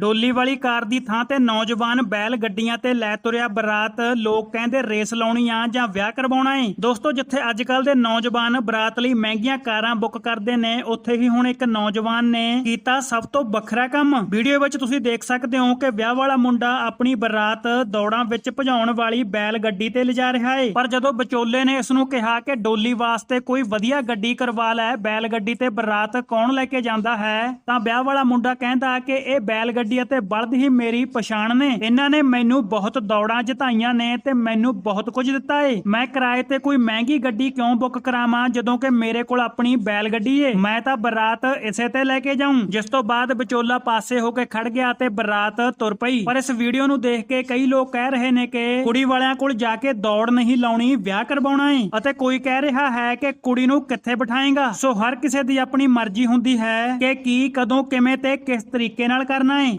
ਡੋਲੀ ਵਾਲੀ ਕਾਰ ਦੀ ਥਾਂ ਤੇ ਨੌਜਵਾਨ ਬੈਲ ਗੱਡੀਆਂ ਤੇ ਲੈ ਤੁਰਿਆ ਬਰਾਤ। ਲੋਕ ਕਹਿੰਦੇ ਰੇਸ ਲਾਉਣੀ ਆ ਜਾਂ ਵਿਆਹ ਕਰਵਾਉਣਾ ਏ। ਦੋਸਤੋ, ਜਿੱਥੇ ਅੱਜ ਕੱਲ ਦੇ ਨੌਜਵਾਨ ਬਰਾਤ ਲਈ ਮਹਿੰਗੀਆਂ ਕਾਰਾਂ ਬੁੱਕ ਕਰਦੇ ਨੇ, ਉੱਥੇ ਹੀ ਹੁਣ ਇੱਕ ਨੌਜਵਾਨ ਨੇ ਕੀਤਾ ਸਭ ਤੋਂ ਵੱਖਰਾ ਕੰਮ। ਵੀਡੀਓ ਵਿੱਚ ਤੁਸੀਂ ਦੇਖ ਸਕਦੇ ਹੋ ਕਿ ਵਿਆਹ ਵਾਲਾ ਮੁੰਡਾ ਆਪਣੀ ਬਰਾਤ ਦੌੜਾਂ ਵਿੱਚ ਭਜਾਉਣ ਵਾਲੀ ਬੈਲ ਗੱਡੀ ਤੇ ਲਿਜਾ ਰਿਹਾ ਏ। ਪਰ ਜਦੋਂ ਵਿਚੋਲੇ ਨੇ ਇਸ ਨੂੰ ਕਿਹਾ ਕਿ ਡੋਲੀ ਵਾਸਤੇ ਕੋਈ ਵਧੀਆ ਗੱਡੀ ਕਰਵਾ ਲੈ, ਬੈਲ ਗੱਡੀ ਤੇ ਬਰਾਤ ਕੌਣ ਲੈ ਕੇ ਜਾਂਦਾ ਹੈ, ਤਾਂ ਵਿਆਹ ਵਾਲਾ ਮੁੰਡਾ ਕਹਿੰਦਾ ਕਿ ਇਹ ਬੈਲ ਗੱਡੀ ਅਤੇ ਬਲਦ ਹੀ ਮੇਰੀ ਪਛਾਣ ਨੇ। ਇਹਨਾਂ ਨੇ ਮੈਨੂੰ ਬਹੁਤ ਦੌੜਾਂ ਜਿਤਾਈਆਂ ਨੇ ਤੇ ਮੈਨੂੰ ਬਹੁਤ ਕੁਝ ਦਿੱਤਾ ਏ। ਮੈਂ ਕਿਰਾਏ ਤੇ ਕੋਈ ਮਹਿੰਗੀ ਗੱਡੀ ਕਿਉਂ ਬੁੱਕ ਕਰਾਵਾਂ, ਜਦੋਂ ਕਿ ਮੇਰੇ ਕੋਲ ਆਪਣੀ ਬੈਲ ਗੱਡੀ ਏ। ਮੈਂ ਤਾਂ ਬਰਾਤ ਇਸੇ ਤੇ ਲੈ ਕੇ ਜਾਊਂ, ਜਿਸ ਤੋਂ ਬਾਅਦ ਵਿਚੋਲਾ ਪਾਸੇ ਹੋ ਕੇ ਖੜ ਗਿਆ ਤੇ ਬਰਾਤ ਤੁਰ ਪਈ। ਪਰ ਇਸ ਵੀਡੀਓ ਨੂੰ ਦੇਖ ਕੇ ਕਈ ਲੋਕ ਕਹਿ ਰਹੇ ਨੇ ਕਿ ਕੁੜੀ ਵਾਲਿਆਂ ਕੋਲ ਜਾ ਕੇ ਦੌੜ ਨਹੀਂ ਲਾਉਣੀ, ਵਿਆਹ ਕਰਵਾਉਣਾ ਏ। ਅਤੇ ਕੋਈ ਕਹਿ ਰਿਹਾ ਹੈ ਕਿ ਕੁੜੀ ਨੂੰ ਕਿੱਥੇ ਬਿਠਾਏਗਾ? ਸੋ ਹਰ ਕਿਸੇ ਦੀ ਆਪਣੀ ਮਰਜ਼ੀ ਹੁੰਦੀ ਹੈ ਕਿ ਕੀ, ਕਦੋਂ, ਕਿਵੇਂ ਤੇ ਕਿਸ ਤਰੀਕੇ ਨਾਲ ਕਰਨਾ ਏ।